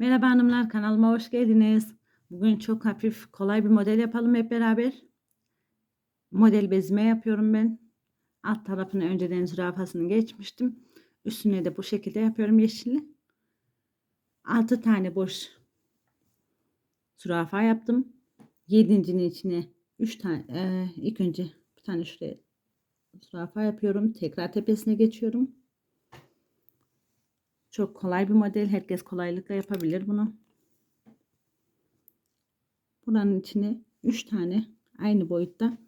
Merhaba hanımlar kanalıma hoş geldiniz. Bugün çok hafif kolay bir model yapalım hep beraber. Model bezime yapıyorum ben. Alt tarafını önceden zürafasını geçmiştim. Üstüne de bu şekilde yapıyorum yeşilli. 6 tane boş zürafa yaptım. Yedincinin içine 3 tane e, ilk önce bir tane şuraya zürafa yapıyorum. Tekrar tepesine geçiyorum. Çok kolay bir model. Herkes kolaylıkla yapabilir bunu. Buranın içine 3 tane aynı boyutta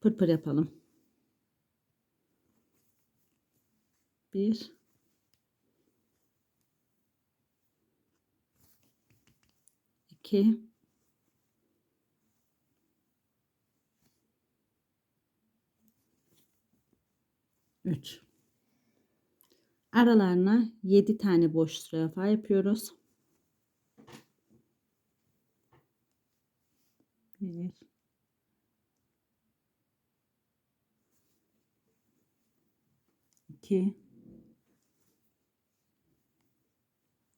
pırpır yapalım. 1 2 3 aralarına 7 tane boş zürafa yapıyoruz. 1 2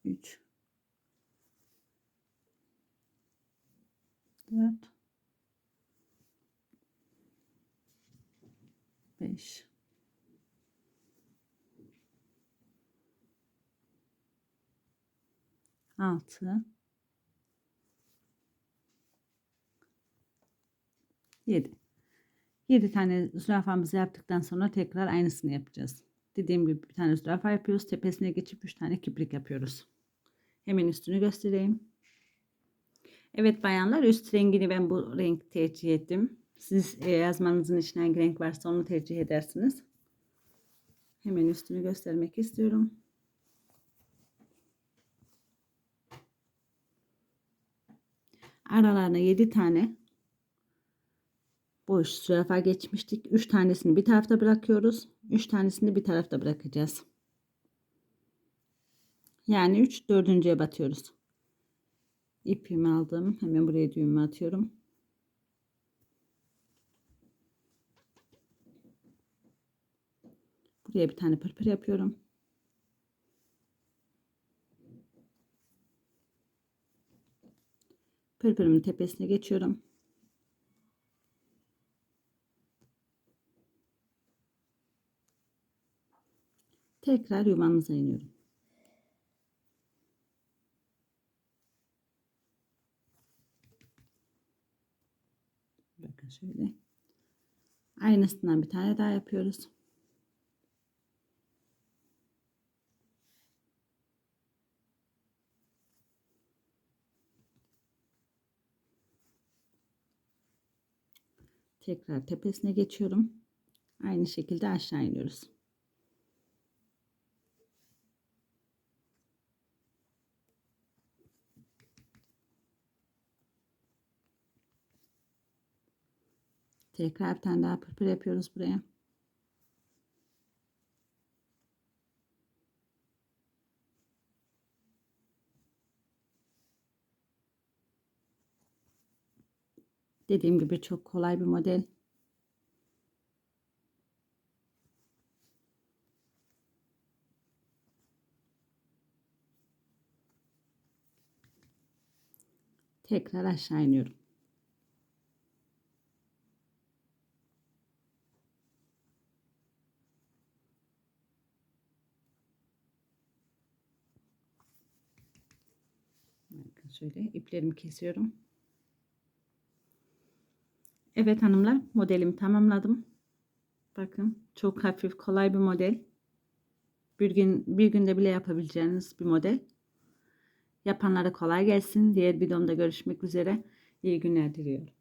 3 4 5 6 7 7 tane zürafamızı yaptıktan sonra tekrar aynısını yapacağız. Dediğim gibi bir tane zürafa yapıyoruz. Tepesine geçip 3 tane kibrik yapıyoruz. Hemen üstünü göstereyim. Evet bayanlar üst rengini ben bu renk tercih ettim. Siz e, yazmanızın içine hangi renk varsa onu tercih edersiniz. Hemen üstünü göstermek istiyorum. Aralarına 7 tane boş zürafa geçmiştik. 3 tanesini bir tarafta bırakıyoruz. 3 tanesini bir tarafta bırakacağız. Yani 3 dördüncüye batıyoruz. İpimi aldım. Hemen buraya düğümü atıyorum. Buraya bir tane pırpır yapıyorum. Pırpırımın tepesine geçiyorum. Tekrar yuvamıza iniyorum. Bakın şöyle. Aynısından bir tane daha yapıyoruz. Tekrar tepesine geçiyorum. Aynı şekilde aşağı iniyoruz. Tekrar bir tane daha pırpır yapıyoruz buraya. Dediğim gibi çok kolay bir model. Tekrar aşağı iniyorum. Şöyle iplerimi kesiyorum. Evet hanımlar modelimi tamamladım. Bakın çok hafif kolay bir model. Bir gün bir günde bile yapabileceğiniz bir model. Yapanlara kolay gelsin. Diğer videomda görüşmek üzere. İyi günler diliyorum.